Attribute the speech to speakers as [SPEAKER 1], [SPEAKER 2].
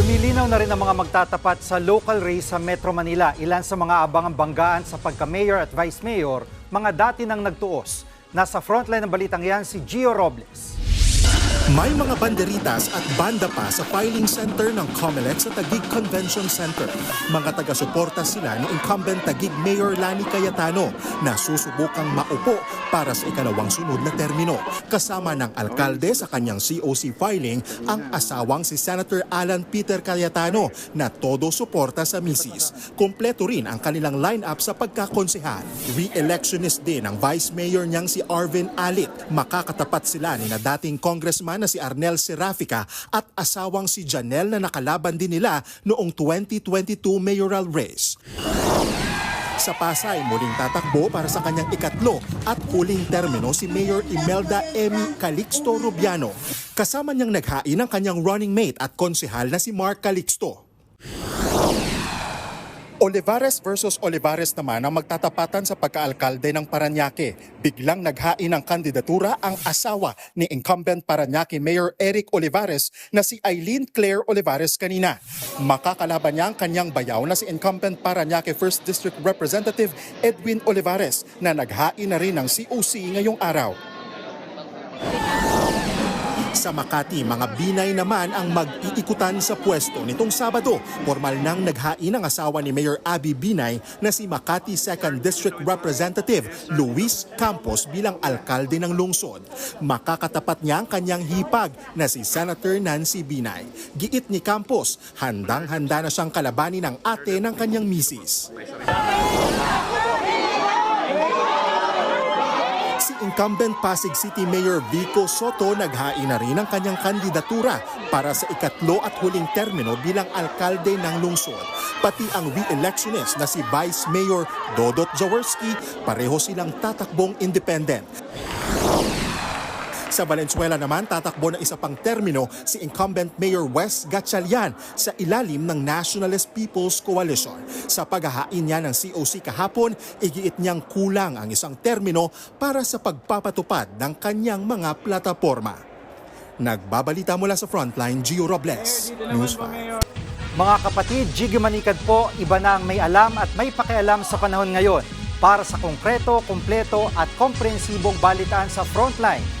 [SPEAKER 1] Lumilinaw na rin ang mga magtatapat sa local race sa Metro Manila. Ilan sa mga abangang banggaan sa pagka-mayor at vice mayor, mga dati nang nagtuos. Nasa frontline ng balitang yan si Gio Robles.
[SPEAKER 2] May mga banderitas at banda pa sa filing center ng COMELEC sa Taguig Convention Center. Mga taga-suporta sila ni incumbent Taguig Mayor Lani Cayetano na susubukang maupo para sa ikalawang sunod na termino. Kasama ng alkalde sa kanyang COC filing ang asawang si Senator Alan Peter Cayetano na todo suporta sa misis. Kompleto rin ang kanilang lineup sa pagkakonsehal. Re-electionist din ang Vice Mayor niyang si Arvin Alit. Makakatapat sila ni na dating congressman na si Arnel Serafica at asawang si Janelle na nakalaban din nila noong 2022 mayoral race. Sa Pasay, muling tatakbo para sa kanyang ikatlo at huling termino si Mayor Imelda Emi Calixto Rubiano. Kasama niyang naghain ang kanyang running mate at konsehal na si Mark Calixto. Olivares versus Olivares naman ang magtatapatan sa pagkaalkalde ng Paranaque. Biglang naghain ng kandidatura ang asawa ni incumbent Paranaque Mayor Eric Olivares na si Eileen Claire Olivares kanina. Makakalaban niya ang kanyang bayaw na si incumbent Paranaque 1st District Representative Edwin Olivares na naghain na rin ng COC ngayong araw. Sa Makati, mga binay naman ang mag-iikutan sa pwesto nitong Sabado. Formal nang naghain ang asawa ni Mayor Abby Binay na si Makati 2nd District Representative Luis Campos bilang alkalde ng lungsod. Makakatapat niya ang kanyang hipag na si Senator Nancy Binay. Giit ni Campos, handang-handa na siyang kalabanin ng ate ng kanyang misis. Si incumbent Pasig City Mayor Vico Soto naghain na rin ang kanyang kandidatura para sa ikatlo at huling termino bilang alkalde ng lungsod. Pati ang re-electionist na si Vice Mayor Dodot Jaworski, pareho silang tatakbong independent. Sa Valenzuela naman, tatakbo ng isa pang termino si incumbent Mayor Wes Gatchalian sa ilalim ng Nationalist People's Coalition. Sa paghahain niya ng COC kahapon, igiit niyang kulang ang isang termino para sa pagpapatupad ng kanyang mga plataforma. Nagbabalita mula sa Frontline, Gio Robles, News 5.
[SPEAKER 1] Mga kapatid, Jiggy Manikad po, iba na ang may alam at may pakialam sa panahon ngayon. Para sa konkreto, kumpleto at komprehensibong balitaan sa Frontline,